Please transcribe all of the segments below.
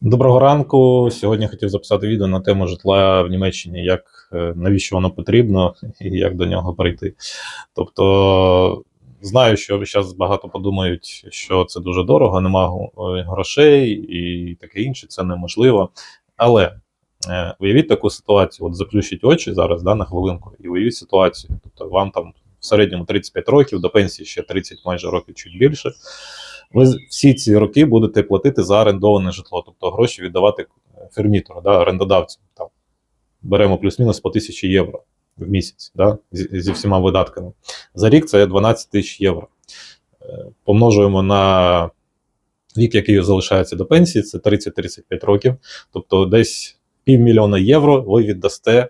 Доброго ранку. Сьогодні хотів записати відео на тему житла в Німеччині, як е, навіщо воно потрібно і як до нього прийти. Тобто, знаю, що зараз багато подумають, що це дуже дорого, нема е, грошей і таке інше, це неможливо. Але е, уявіть таку ситуацію: от заключіть очі зараз да, на хвилинку, і уявіть ситуацію. Тобто, вам там в середньому 35 років, до пенсії ще 30 майже років чуть більше. Ви всі ці роки будете платити за орендоване житло, тобто гроші віддавати е, фермітору, да, орендодавцю. Там, беремо плюс-мінус по 1000 євро в місяць да, зі, зі всіма видатками. За рік це 12 тисяч євро. Е, Помножуємо на вік, який залишається до пенсії, це 30-35 років. Тобто десь півмільйона євро ви віддасте е,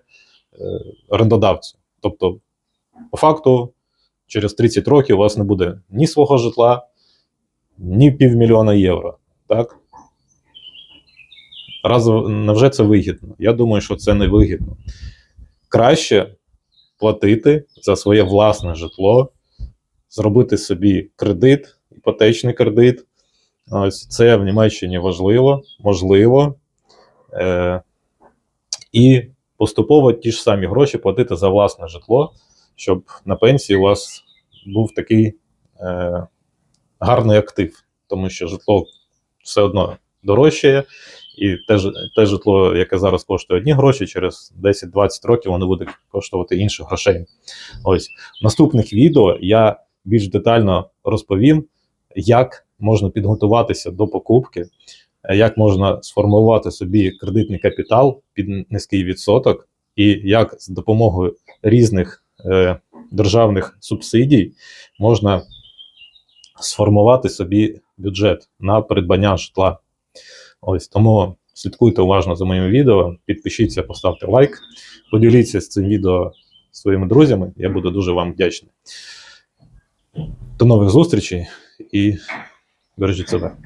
орендодавцю. Тобто, по факту, через 30 років у вас не буде ні свого житла, ні півмільйона євро. Так? Раз, невже це вигідно? Я думаю, що це не вигідно. Краще платити за своє власне житло, зробити собі кредит, іпотечний кредит. Ось це в Німеччині важливо, можливо. Е, і поступово ті ж самі гроші платити за власне житло, щоб на пенсії у вас був такий е, гарний актив, тому що житло все одно дорожчає, і те, те житло, яке зараз коштує одні гроші, через 10-20 років воно буде коштувати інших грошей. Ось в наступних відео я більш детально розповім, як можна підготуватися до покупки, як можна сформувати собі кредитний капітал під низький відсоток, і як з допомогою різних е, державних субсидій можна сформувати собі бюджет на придбання житла. Ось тому слідкуйте уважно за моїм відео, підпишіться, поставте лайк, поділіться з цим відео своїми друзями. Я буду дуже вам вдячний. До нових зустрічей і бережіть себе.